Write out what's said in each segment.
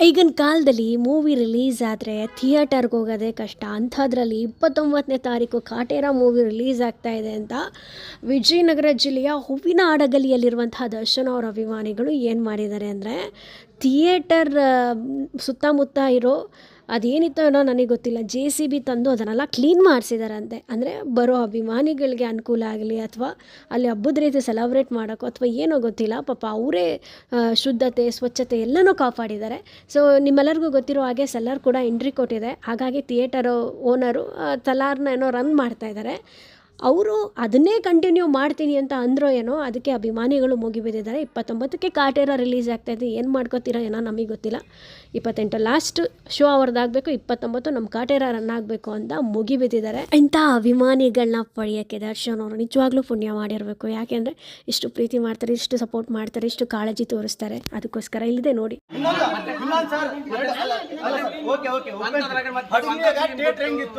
ಈಗಿನ ಕಾಲದಲ್ಲಿ movie release ಆದರೆ ಥಿಯೇಟರ್ಗೆ ಹೋಗೋದೇ ಕಷ್ಟ. ಅಂಥದ್ರಲ್ಲಿ ಇಪ್ಪತ್ತೊಂಬತ್ತನೇ ತಾರೀಕು ಕಾಟೇರ ಮೂವಿ ರಿಲೀಸ್ ಆಗ್ತಾ ಇದೆ ಅಂತ ವಿಜಯನಗರ ಜಿಲ್ಲೆಯ ಹೂವಿನ ಹಡಗಲಿಯಲ್ಲಿರುವಂತಹ ದರ್ಶನ್ ಅವರ ಅಭಿಮಾನಿಗಳು ಏನು ಮಾಡಿದ್ದಾರೆ ಅಂದರೆ ಥಿಯೇಟರ್ ಸುತ್ತಮುತ್ತ ಇರೋ ಅದೇನಿತ್ತೋ ನನಗೆ ಗೊತ್ತಿಲ್ಲ. ಜೆ ಸಿ ಬಿ ತಂದು ಅದನ್ನೆಲ್ಲ ಕ್ಲೀನ್ ಮಾಡಿಸಿದಾರಂತೆ. ಅಂದರೆ ಬರೋ ಅಭಿಮಾನಿಗಳಿಗೆ ಅನುಕೂಲ ಆಗಲಿ ಅಥವಾ ಅಲ್ಲಿ ಹಬ್ಬದ ರೀತಿ ಸೆಲೆಬ್ರೇಟ್ ಮಾಡೋಕ್ಕೋ ಅಥವಾ ಏನೋ ಗೊತ್ತಿಲ್ಲ. ಪಾಪ ಅವರೇ ಶುದ್ಧತೆ, ಸ್ವಚ್ಛತೆ ಎಲ್ಲನೂ ಕಾಪಾಡಿದ್ದಾರೆ. ಸೊ ನಿಮ್ಮೆಲ್ಲರಿಗೂ ಗೊತ್ತಿರೋ ಹಾಗೆ ಸೆಲ್ಲರ್ ಕೂಡ ಎಂಟ್ರಿ ಕೊಟ್ಟಿದೆ. ಹಾಗಾಗಿ ಥಿಯೇಟರು ಓನರು ತಲಾರ್ನ ಏನೋ ರನ್ ಮಾಡ್ತಾ ಇದ್ದಾರೆ. ಅವರು ಅದನ್ನೇ ಕಂಟಿನ್ಯೂ ಮಾಡ್ತೀನಿ ಅಂತ ಅಂದ್ರೋ ಏನೋ ಅದಕ್ಕೆ ಅಭಿಮಾನಿಗಳು ಮುಗಿಬಿದ್ದಿದ್ದಾರೆ ಇಪ್ಪತ್ತೊಂಬತ್ತಕ್ಕೆ ಕಾಟೇರ ರಿಲೀಸ್ ಆಗ್ತಾ ಇದೆ. ಏನು ಮಾಡ್ಕೋತೀರಾ ಏನೋ ನಮಗೆ ಗೊತ್ತಿಲ್ಲ. ಇಪ್ಪತ್ತೆಂಟು ಲಾಸ್ಟ್ ಶೋ ಅವ್ರದ್ದಾಗಬೇಕು ಇಪ್ಪತ್ತೊಂಬತ್ತು ನಮ್ಮ ಕಾಟೇರ ರನ್ ಆಗಬೇಕು ಅಂತ ಮುಗಿಬಿದ್ದಿದ್ದಾರೆ ಇಂಥ ಅಭಿಮಾನಿಗಳನ್ನ ಪಡೆಯೋಕ್ಕೆ ದರ್ಶನ್ ಅವರು ನಿಜವಾಗ್ಲೂ ಪುಣ್ಯ ಮಾಡಿರಬೇಕು ಯಾಕೆಂದರೆ ಇಷ್ಟು ಪ್ರೀತಿ ಮಾಡ್ತಾರೆ ಇಷ್ಟು ಸಪೋರ್ಟ್ ಮಾಡ್ತಾರೆ ಇಷ್ಟು ಕಾಳಜಿ ತೋರಿಸ್ತಾರೆ. ಅದಕ್ಕೋಸ್ಕರ ಇಲ್ಲದೆ ನೋಡಿ.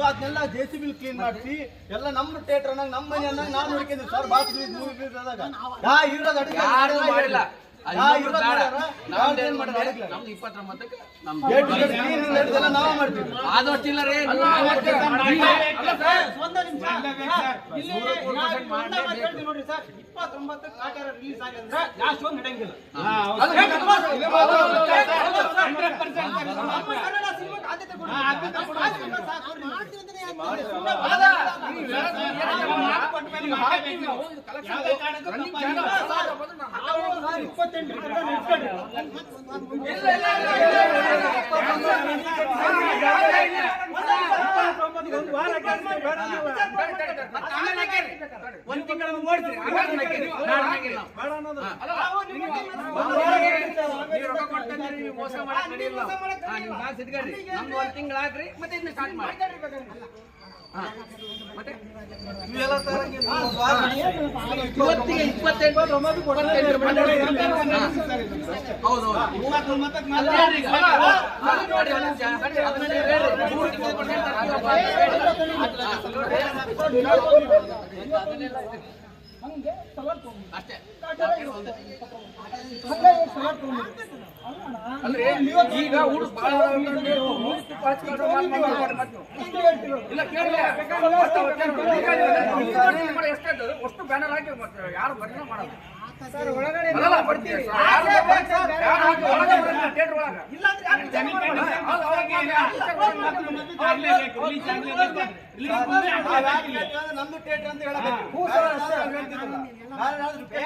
ಅದನ್ನೆಲ್ಲ ಜೆ ಸಿ ಬಿಲ್ ಕ್ಲೀನ್ ಮಾಡಿಸಿ ಎಲ್ಲ ನಮ್ಮ ಥಿಯೇಟರ್ ಅನ್ನಂಗ್ ನಮ್ಮ ಮನೆ ಅನ್ನಂಗ್ ನಾವು ನೋಡ್ಕೊಂಡಿದ್ವಿ ಸರ್ ಬಾತ್ ಮೂವಿ ಬೀಳ್ದಾಗ ಯಾ ಇರೋದು ಅಡುಗೆ ಯಾರು ಮಾಡಿಲ್ಲ ಅದು ಯಾ ಇನ್ನೊಬ್ರು ಇರೋದು ಬೇಡ. ಮಾಡ್ಯಾರ? ನಮ್ದು ಯಾವ್ದು ಏನ್ ಏನ್ ಮಾಡಿದ್ರೆ ಮಾಡಿದ್ರೆ ನಮ್ದು ಇಪ್ಪತ್ತೊಂಬತ್ತಕ್ಕೆ ನಮ್ದು ಗೇಟ್ ಗೇಟ್ ಕ್ಲೀನ್ ನಡೆದೆಲ್ಲ ನಾವು ಮಾಡ್ತೀವಿ. ಆದಷ್ಟು ಇಲ್ಲ ರೀ ಆದ್ಯತೆ ಒಂದು ತಿಂಗಳ ಓಡಿಸ್ರಿ ಮೋಸ ಮಾಡಕ್ ನಮ್ದು ಒಂದ್ ತಿಂಗಳು ಹಾಕ್ರಿ ಮತ್ತೆ ಇನ್ನು ಸ್ಟಾರ್ಟ್ ಮಾಡಿ ಅಷ್ಟೇ. ಅಂದ್ರೆ ಈಗ ಹುಡುಗ ಬಹಳ ಇಲ್ಲ ಕೇಳಿ ಬ್ಯಾನರ್ ಹಾಕಿ ಮತ್ತೆ ಯಾರು ಭಜನೆ ಮಾಡಲ್ಲ. ನಮ್ದು ಥಿಯೇಟರ್ ಅಂತ ಹೇಳಬೇಕು ಬೇರೆ ಯಾರಾದ್ರೂ ಬೇರೆ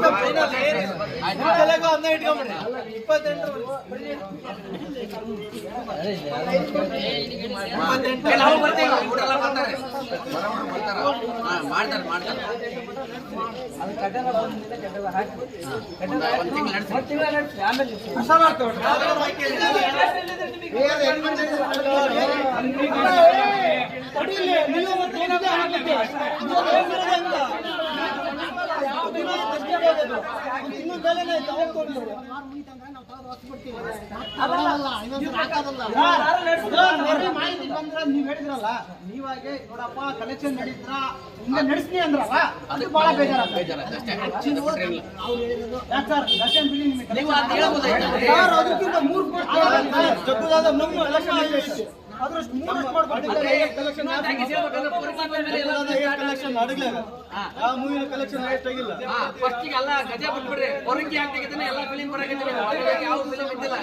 ಮಾಡ್ತಾರೆ ಹಾಕಿ ಏನಿಲ್ಲ ಒಂದೇ ಇಟ್ಕೊಂಡ್ಬಿಡ್ರಿ ಇಪ್ಪತ್ತೆಂಟರವರೆಗೆ ಏ, ನಾವು ಬರ್ತೀವಿ ಹುಡುಗರೆಲ್ಲ ಬರ್ತಾರೆ ಮಾಹಿತಿ ನೀವ್ ಹೇಳಿದ್ರಲ್ಲ ನೀವಾಗೆ ನೋಡಪ್ಪ ಕಲೆಕ್ಷನ್ ನಡೀತ್ರ? ಹಿಂಗೆ ನಡೆಸ್ನಿ ಅಂದ್ರಲ್ಲ ಅದು ಬಹಳ ಬೇಜಾರ ಬೇಜಾರ ಇಲ್ಲ. ಯಾಕ್ ಸರ್? ಕಲೆಕ್ಷನ್ ನಿಮಗೆ. ಅದಕ್ಕಿಂತ ಮೂರು ಕೋಟಿ ಜಗ್ಗುದಾದ ನಮ್ಮ election ಐತಿ. Collection ಅಡಗ್ಲಾಗ. ಯಾವ ಮೂವಿನ ಕಲೆಕ್ಷನ್ ಫಸ್ಟಿಗೆ ಎಲ್ಲ ಗಜ ಬಿಟ್ಬಿಡ್ರಿ. ಹೊರಗೆ ಹಾಕ್ತಿದ್ದಾನೆ ಎಲ್ಲ ಫಿಲಿಂ ಬರಾಕತ್ತಿಲ್ಲ ಒಳಗೆ ಯಾವ ಫಿಲಿಂ ಇದ್ದಿಲ್ಲ.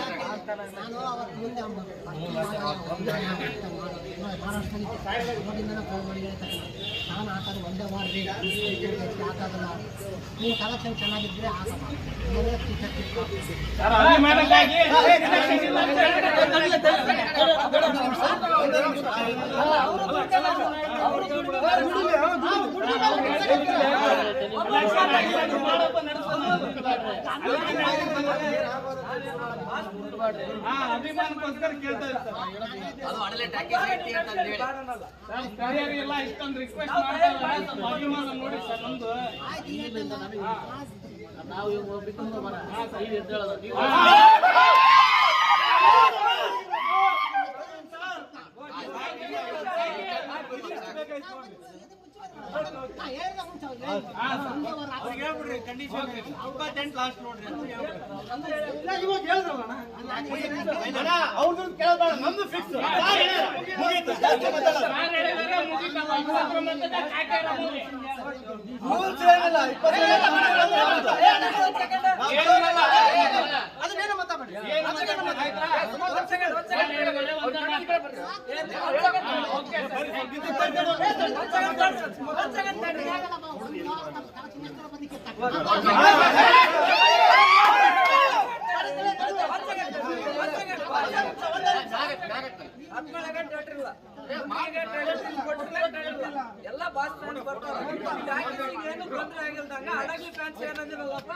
ನೀವು ಕಲೆಕ್ಷನ್ ಚೆನ್ನಾಗಿದ್ರೆ ಅಭಿಮಾನಕ್ಕೋಸ್ಕರ ಕೇಳ್ತಾ ಇರ್ತಾರೆ ಹೇಳಿ ಇಷ್ಟೊಂದು ರಿಕ್ವೆಸ್ಟ್ ಮಾಡ್ತಾರೆ ಅಭಿಮಾನ ನೋಡಿ ಸರ್ ನಮ್ದು ನಾವು ಇವಾಗ ಬಿಟ್ಟು ಹೇಳ್ದೆ. ಇಪ್ಪತ್ತೆಂಟು ಲಾಸ್ಟ್ ನೋಡ್ರಿ ಅಂತ ಅವ್ರ್ದನ್ನ ಕೇಳ್ಬೇಡ, ನಮ್ದು ಫಿಕ್ಸ್. ರೂಲ್ಸ್ ಏನಿಲ್ಲ ಅದನ್ನೇನೋ ಬಾ, ಒಂದು ವಾರ ಎಲ್ಲ ಬಾಸ್ ಫ್ರೆಂಡ್ ಬರ್ತಾರೆ ಏನು ತೊಂದರೆ ಆಗಿಲ್ದಂಗ ಅಡಗಿ ಫ್ಯಾನ್ಸ್ ಏನಂದಿರಲ್ಲಪ್ಪ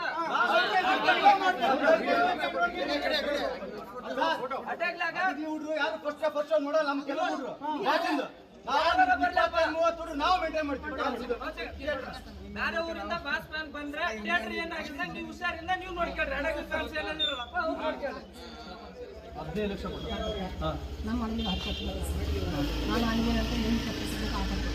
ಅಟ್ಯಾಕ್ಲಾಗ ಹುಡುಗರು ಯಾರು ಫಸ್ಟ್ ಫಸ್ಟ್ ನೋಡಲ್ಲ ನಮ್ಮ ಕೆಲವು ಹುಡುಗರು ಮೂವತ್ತು ನಾವು ಮೇಂಟೈನ್ ಮಾಡ್ತೀವಿ ಬೇರೆ ಊರಿಂದ ಬಾಸ್ ಬಂದ್ರೆ ಥಿಯೇಟರ್ ನೀವು ಹುಷಾರಿಂದ ನೀವು ನೋಡ್ಕೊಳ್ರಿ. ಅಡಗಿ ಫ್ಯಾನ್ಸ್ ಏನಂದಿರಲ್ಲಪ್ಪ ಅವ್ರು ನೋಡ್ಕೊಳ್ರಿ. ಹದಿನೈದು ಲಕ್ಷ ನಮ್ಮ ಮನೆಗೆ ಹತ್ತು ವರ್ಷ ನಾನು ಹಂಗೆ ಅಂತ ಏನು ತಪ್ಪಿಸಬೇಕು ಆಗುತ್ತೆ